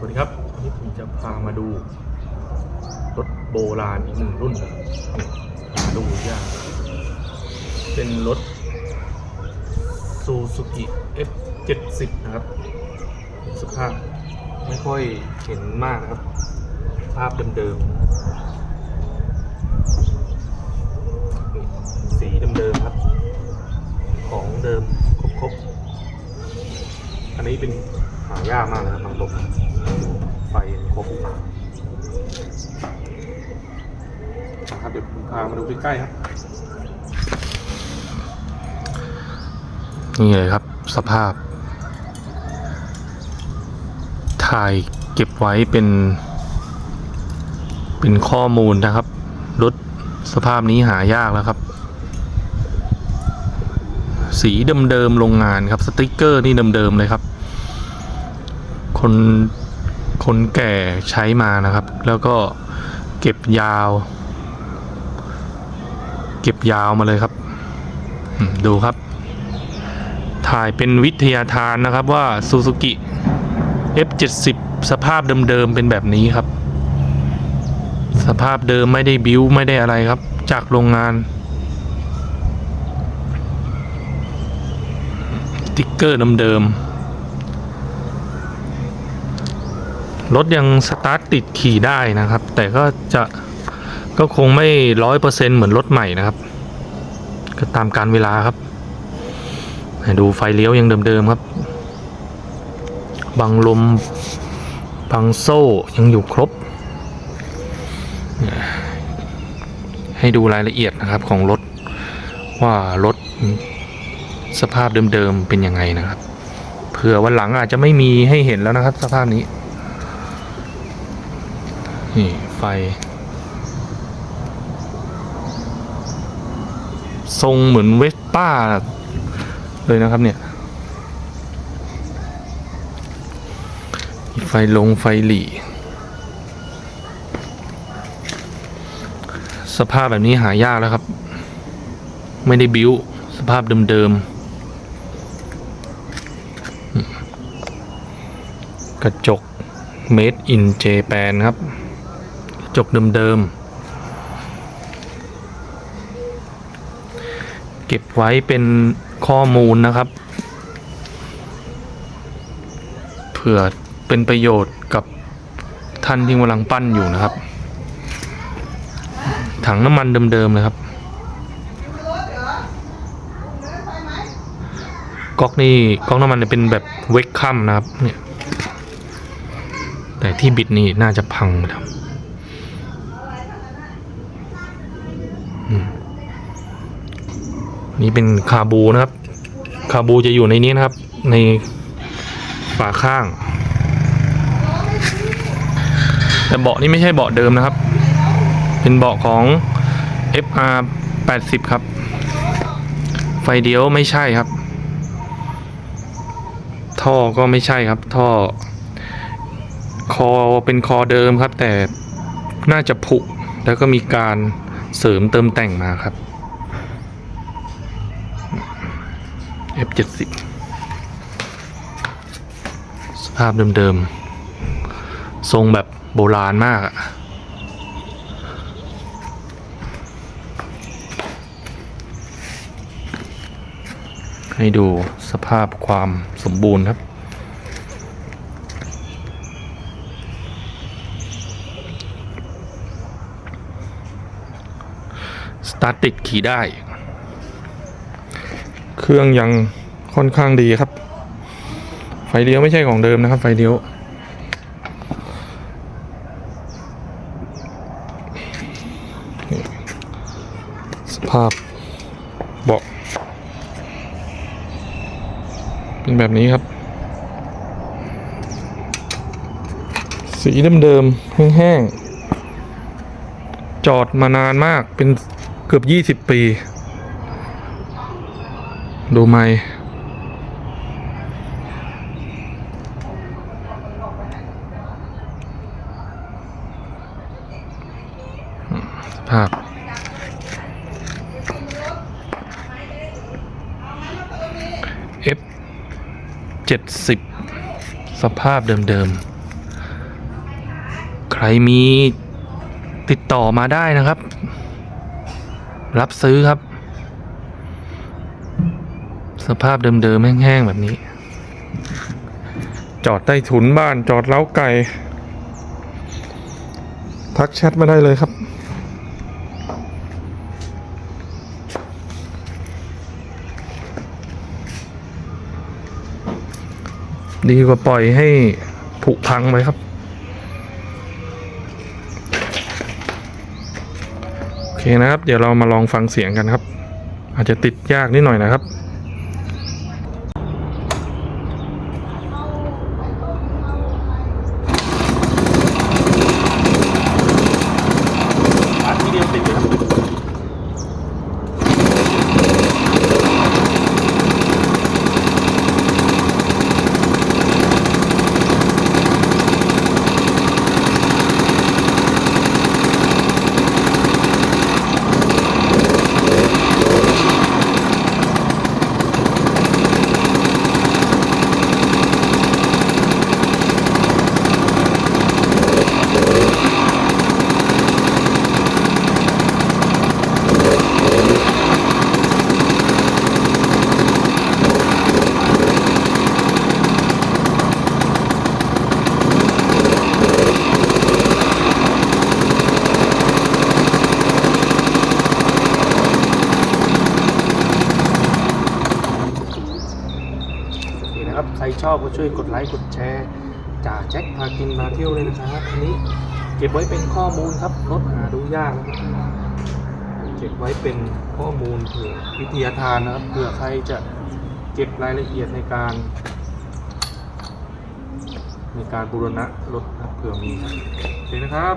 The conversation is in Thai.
สวัสดีครับวันนี้ผมจะพามาดูรถโบราณอีกหนึ่งรุ่นนะหาดูยากเป็นรถ Suzuki F70 นะครับ สภาพไม่ค่อยเห็นมากนะครับ ภาพเดิมๆ สีเดิมๆครับ ของเดิมครบๆ อันนี้เป็น หายากมากเลยครับบางลมไฟครบนะครับเดี๋ยวพามาดูใกล้ๆครับ นี่เลยครับสภาพ ถ่ายเก็บไว้เป็น เป็นข้อมูลนะครับ รถสภาพนี้หายากแล้วครับ สีเดิมๆโรงงานครับ สติกเกอร์นี่เดิมๆเลยครับ คนคนแก่ใช้มานะครับ แล้วก็เก็บยาว เก็บยาวมาเลยครับ ดูครับ ถ่ายเป็นวิทยาทานนะครับว่า Suzuki F70 สภาพเดิมๆเป็นแบบนี้ครับ สภาพเดิมไม่ได้บิวไม่ได้อะไรครับ จากโรงงานติ๊กเกอร์เดิมๆ รถยังสตาร์ทติดขี่ได้นะครับ แต่ก็จะก็คงไม่ร้อยเปอร์เซ็นเหมือนรถใหม่นะครับ ก็ตามการเวลาครับให้ดูไฟเลี้ยวยังเดิมๆครับ บังลม บังโซ่ยังอยู่ครบ ให้ดูรายละเอียดนะครับของรถ ว่ารถสภาพเดิมๆเป็นยังไงนะครับ เผื่อวันหลังอาจจะไม่มีให้เห็นแล้วนะครับ สภาพนี้ นี่ไฟ ทรงเหมือนเวสป้า เลยนะครับเนี่ย ไฟลงไฟหลีสภาพแบบนี้หายากแล้วครับ ไม่ได้บิ้วสภาพเดิมๆ กระจก made in Japan ครับ จกเดิมๆ เก็บไว้เป็นข้อมูลนะครับ เผื่อเป็นประโยชน์กับท่านที่กำลังปั้นอยู่นะครับ ถังน้ำมันเดิมๆเลยครับก๊อกนี่ก๊อกน้ำมันเนี่ยเป็นแบบเวกคัมนะครับเนี่ยแต่ที่บิดนี่น่าจะพังไปแล้วอืม นี่เป็นคาบูนะครับ คาบูจะอยู่ในนี้นะครับ ในฝาข้าง แต่เบาะนี่ไม่ใช่เบาะเดิมนะครับ เป็นเบาะของ FR 80 ครับ ไฟเดียวไม่ใช่ครับ ท่อก็ไม่ใช่ครับ ท่อ คอเป็นคอเดิมครับ แต่น่าจะผุแล้วก็มีการ เสริมเติมแต่งมาครับ F70 สภาพเดิมๆ ทรงแบบโบราณมากอะให้ดูสภาพความสมบูรณ์ครับ ตาร์ทติดขี่ได้ เครื่องยังค่อนข้างดีครับ ไฟเลี้ยวไม่ใช่ของเดิมนะครับ ไฟเลี้ยวสภาพเบาะเป็นแบบนี้ครับ สีเดิมๆแห้งๆจอดมานานมากเป็น เกือบยี่สิบปี ดูไหมสภาพ F 70สภาพเดิมๆ ใครมีติดต่อมาได้นะครับ รับซื้อครับ สภาพเดิมๆแห้งๆแบบนี้ จอดใต้ถุนบ้านจอดเล้าไก่ ทักแชทมาได้เลยครับดีกว่าปล่อยให้ผุพังไปครับ โอ เคนะครับ เดี๋ยวเรามาลองฟังเสียงกันครับ อาจจะติดยากนิดหน่อยนะครับ อัดทีเดียวติดเลยครับ โอเค นะครับ ใครชอบก็ช่วยกดไลค์กดแชร์จ่าแจ็คพากินมาเที่ยวเลยนะครับอันนี้เก็บไว้เป็นข้อมูลครับรถหาดูยากนะครับเก็บไว้เป็นข้อมูลเผื่อวิทยาทานนะครับเผื่อใครจะเก็บรายละเอียดในการในการบูรณะรถนะเผื่อมีครับโอเคนะครับ